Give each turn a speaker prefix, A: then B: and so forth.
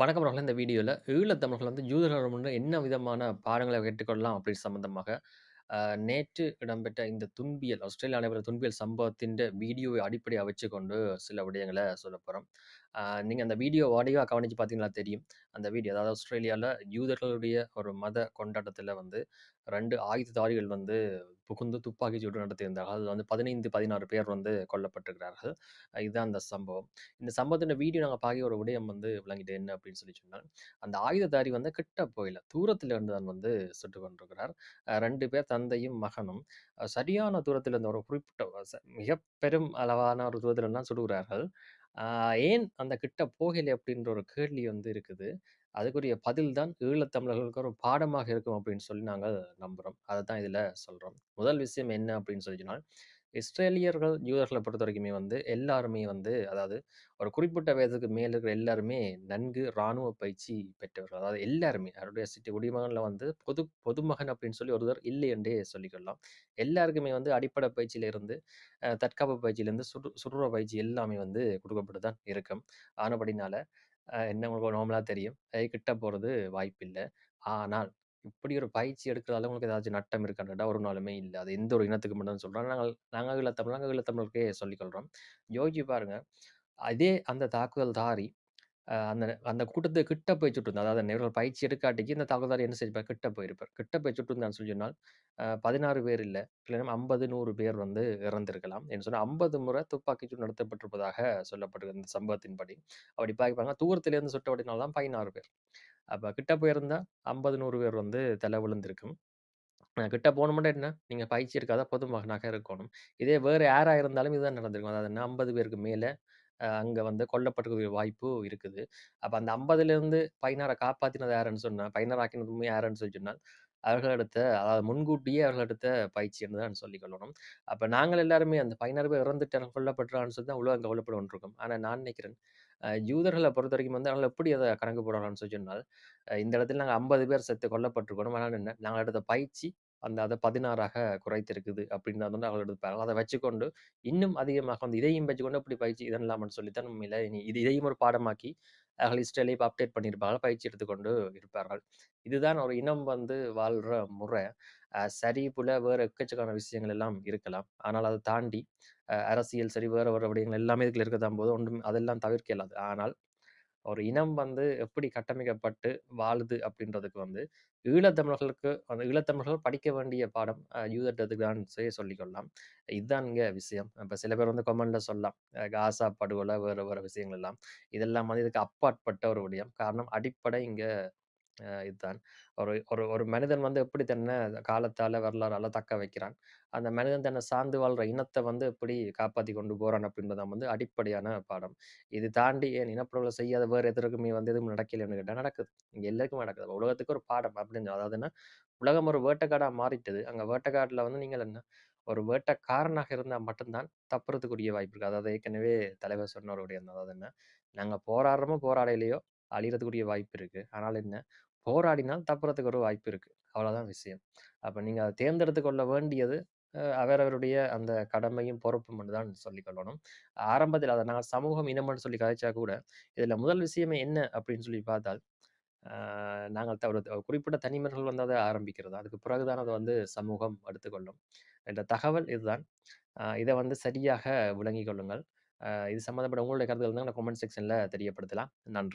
A: வணக்கம் அவர்களே. இந்த வீடியோல ஈழத்தமிழர்கள் வந்து யூதர்களிடமிருந்து என்ன விதமான பாடங்களை கேட்டுக்கொள்ளலாம் அப்படி சம்பந்தமாக, நேற்று இடம்பெற்ற இந்த துன்பியல் ஆஸ்திரேலியா நடைபெற்ற துன்பியல் சம்பவத்தின் வீடியோவை அடிப்படையாக வச்சுக்கொண்டு சில விடயங்களை சொல்ல போகிறோம் நீங்கள் அந்த வீடியோ ஆடியோவா கவனித்து பார்த்தீங்களா தெரியும். அந்த வீடியோ அதாவது ஆஸ்திரேலியாவில் யூதர்களுடைய ஒரு மத கொண்டாட்டத்தில் வந்து ரெண்டு ஆயுததாரிகள் வந்து புகுந்து துப்பாக்கி சூடு நடத்தியிருந்தார்கள். அதில் வந்து 15, 16 பேர் வந்து கொல்லப்பட்டிருக்கிறார்கள். இதுதான் அந்த சம்பவம். இந்த சம்பவத்தின் வீடியோ நாங்கள் பார்க்க ஒரு விடயம் வந்து விளங்கிட்டு என்ன அப்படின்னு சொல்லி சொன்னால், அந்த ஆயுததாரி வந்து கிட்ட போயில தூரத்தில் இருந்து தான் வந்து சுட்டுக் கொண்டிருக்கிறார். ரெண்டு பேர் தந்தையும், மகனும் சரியான தூரத்தில் இருந்த ஒரு குறிப்பிட்ட மிக பெரும் அளவான ஒரு தூரத்தில தான் சுடுகிறார்கள். ஆஹ் ஏன் அந்த கிட்ட போகலை அப்படின்ற ஒரு கேள்வி வந்து இருக்குது. அதுக்குரிய பதில் தான் ஈழத்தமிழர்களுக்கு ஒரு பாடமாக இருக்கும் அப்படின்னு சொல்லி நாங்கள் நம்புறோம். அதத்தான் இதுல சொல்றோம். முதல் விஷயம் என்ன அப்படின்னு சொல்லி சொன்னால், இஸ்ரேலியர்கள், நியூயர்களை பொறுத்த வரைக்குமே வந்து எல்லாருமே வந்து அதாவது ஒரு குறிப்பிட்ட வயதுக்கு மேல இருக்கிற எல்லாருமே நன்கு ராணுவ பயிற்சி பெற்றவர்கள். அதாவது எல்லாருமே அவருடைய சிட்டி குடிமகனில் வந்து பொது பொதுமகன் அப்படின்னு சொல்லி ஒருவர் இல்லை என்றே சொல்லிக்கொள்ளலாம். எல்லாருக்குமே வந்து அடிப்படை பயிற்சியிலிருந்து தற்காப்பு பயிற்சியிலேருந்து சுடு சுடுற பயிற்சி எல்லாமே வந்து கொடுக்கப்பட்டு தான் இருக்கும். ஆனபடினால என்ன உங்களுக்கு நார்மலாக தெரியும். கிட்ட போகிறது வாய்ப்பில்லை ஆனால் இப்படி ஒரு பயிற்சி எடுக்கிறதால உங்களுக்கு ஏதாச்சும் நட்டம் இருக்கான்னு ஒரு நாளுமே இல்லை அது எந்த ஒரு இனத்துக்கு மட்டும் சொல்கிறோம் நாங்கள் நாங்கள் நாங்க நாங்கள் நாங்க சொல்லிக்கொள்கிறோம் யோகி பாருங்க. அதே அந்த தாக்குதல்தாரி தாரி அந்த அந்த கூட்டத்தை கிட்ட போய் சுட்டிருந்தார். அதாவது நேரில் பயிற்சி எடுக்காட்டிக்கு இந்த தாக்குதல் என்ன செஞ்சிருப்பார்? கிட்ட போயிருப்பார். கிட்ட போய் சுட்டிருந்தான்னு சொல்லி சொன்னால், பதினாறு பேர் இல்ல. இல்லன்னா 50, 100 பேர் வந்து இறந்திருக்கலாம். என்று சொன்னால் ஐம்பது முறை துப்பாக்கி சூடு நடத்தப்பட்டிருப்பதாக சொல்லப்படுகிறது இந்த சம்பவத்தின்படி. அப்படி பார்ப்பாங்க தூரத்திலேருந்து சுட்டபடினால தான் 16 பேர். அப்போ கிட்ட போயிருந்தா 50, 100 பேர் வந்து தலை விழுந்திருக்கும். அ கிட்ட போணும்னா என்ன? நீங்கள் பயிற்சி எடுக்காத பொதுமகனாக இருக்கணும். இதே வேறு யாராக இருந்தாலும் இதுதான் நடந்திருக்கும். அதாவது என்ன 50 பேருக்கு மேலே அங்கே வந்து கொல்லப்பட்டுக்கூடிய வாய்ப்பு இருக்குது. அப்போ அந்த 50லிருந்து 16 காப்பாற்றினது யாருன்னு சொன்னால் 16 ஆக்கினதுமே யாருன்னு சொல்லி சொன்னால், அவர்கள் எடுத்த அதாவது முன்கூட்டியே அவர்கள் எடுத்த பயிற்சி என்று தான் சொல்லிக் கொள்ளணும். அப்போ நாங்கள் எல்லாருமே அந்த 16 பேர் இறந்துட்டாங்க, கொல்லப்படுறான்னு சொல்லி தான் உலகம் கவலைப்பட்டு இருக்கும் ஆனால் நான் நினைக்கிறேன், அ பொறுத்த பொறுத்தவரைக்கும் வந்து நாங்கள் எப்படி அதை கணக்கு போடலாம்னு சொல்லி சொன்னால், இந்த இடத்துல நாங்க 50 பேர் செத்து கொல்லப்பட்டிருக்கணும். ஆனால் என்ன, நாங்க எடுத்த பயிற்சி அந்த அதை பதினாறாக குறைத்திருக்குது அப்படின்னு வந்து அவர்கள் எடுப்பார்கள். அதை வச்சுக்கொண்டு இன்னும் அதிகமாக வந்து இதையும் வச்சுக்கொண்டு அப்படி பயிற்சி இதெல்லாம்ன்னு சொல்லித்தான் உண்மையில இனி இது இதையும் ஒரு பாடமாக்கி ஹிஸ்டரியில இப்போ அப்டேட் பண்ணியிருப்பார்கள். பயிற்சி எடுத்துக்கொண்டு இருப்பார்கள். இதுதான் ஒரு இனம் வந்து வாழ்கிற முறை. சரி, புல வேறு எக்கச்சக்கான விஷயங்கள் எல்லாம் இருக்கலாம். ஆனால் அதை தாண்டி அரசியல் சரி, வேற வேறு விடயங்கள் எல்லாமே இதுக்குள்ள இருக்கத்தான் போது. ஒன்றும் அதெல்லாம் தவிர்க்க இயலாது. ஆனால் ஒரு இனம் வந்து எப்படி கட்டமைக்கப்பட்டு வாழுது அப்படின்றதுக்கு வந்து ஈழத்தமிழர்களுக்கு அந்த ஈழத்தமிழர்கள் படிக்க வேண்டிய பாடம் அ யூதர்ட்டத்துக்கு தான் சொல்லி சொல்லிக்கொள்ளலாம். இதுதான் இங்கே விஷயம். இப்போ சில பேர் வந்து கமெண்ட்ல சொல்லலாம். காசா படுகொலை வேறு வேறு விஷயங்கள் எல்லாம். இதெல்லாம் வந்து இதுக்கு அப்பாற்பட்ட ஒரு விடயம். காரணம் அடிப்படை இங்கே இதுதான். ஒரு ஒரு ஒரு மனிதன் வந்து எப்படி தன்னை காலத்தால, வரலாறால தக்க வைக்கிறான். அந்த மனிதன் தன்னை சார்ந்து வாழ்ற இனத்தை வந்து எப்படி காப்பாத்தி கொண்டு போறான் அப்படின்றதான் வந்து அடிப்படையான பாடம். இது தாண்டி ஏன் இனப்படுகொலை செய்யாத வேறு எதற்குமே வந்து எதுவும் நடக்கலைன்னு கேட்டால் நடக்குது. இங்க எல்லாருக்கும் நடக்குது. உலகத்துக்கு ஒரு பாடம் அப்படின்னு அதாவது என்ன, உலகம் ஒரு வேட்டைக்காடா மாறிட்டது. அங்க வேட்டைக்காட்டில் வந்து நீங்கள் என்ன, ஒரு வேட்டைக்காரனாக இருந்தா மட்டும்தான் தப்புறதுக்குரிய வாய்ப்பு இருக்கு. அதாவது ஏற்கனவே தலைவர் சொன்னவருடைய அதாவது என்ன, நாங்க போராடுறோமோ, போராடலையோ அழிகிறதுக்குரிய வாய்ப்பு இருக்கு. ஆனால் என்ன, போராடினால் தப்புறதுக்கு ஒரு வாய்ப்பு இருக்கு. அவ்வளவுதான் விஷயம். அப்போ நீங்க அதை தேர்ந்தெடுத்து கொள்ள வேண்டியது அவரவருடைய அந்த கடமையும், பொறுப்பும் என்று தான் சொல்லிக் கொள்ளணும். ஆரம்பத்தில் அதை நாங்கள் சமூகம், இனம்னு சொல்லி கதைச்சா கூட, இதுல முதல் விஷயமே என்ன அப்படின்னு சொல்லி பார்த்தால், நாங்கள் ஒரு குறிப்பிட்ட தனிமர்கள் வந்து அதை ஆரம்பிக்கிறது. அதுக்கு பிறகுதான் அதை வந்து சமூகம் எடுத்துக்கொள்ளும். என்ற தகவல் இதுதான். இதை வந்து சரியாக விளங்கிக் கொள்ளுங்கள். இது சம்மந்தப்பட்ட உங்களுடைய கருத்துக்கள் தான் கமெண்ட் செக்ஷன்ல தெரியப்படுத்தலாம். நன்றி.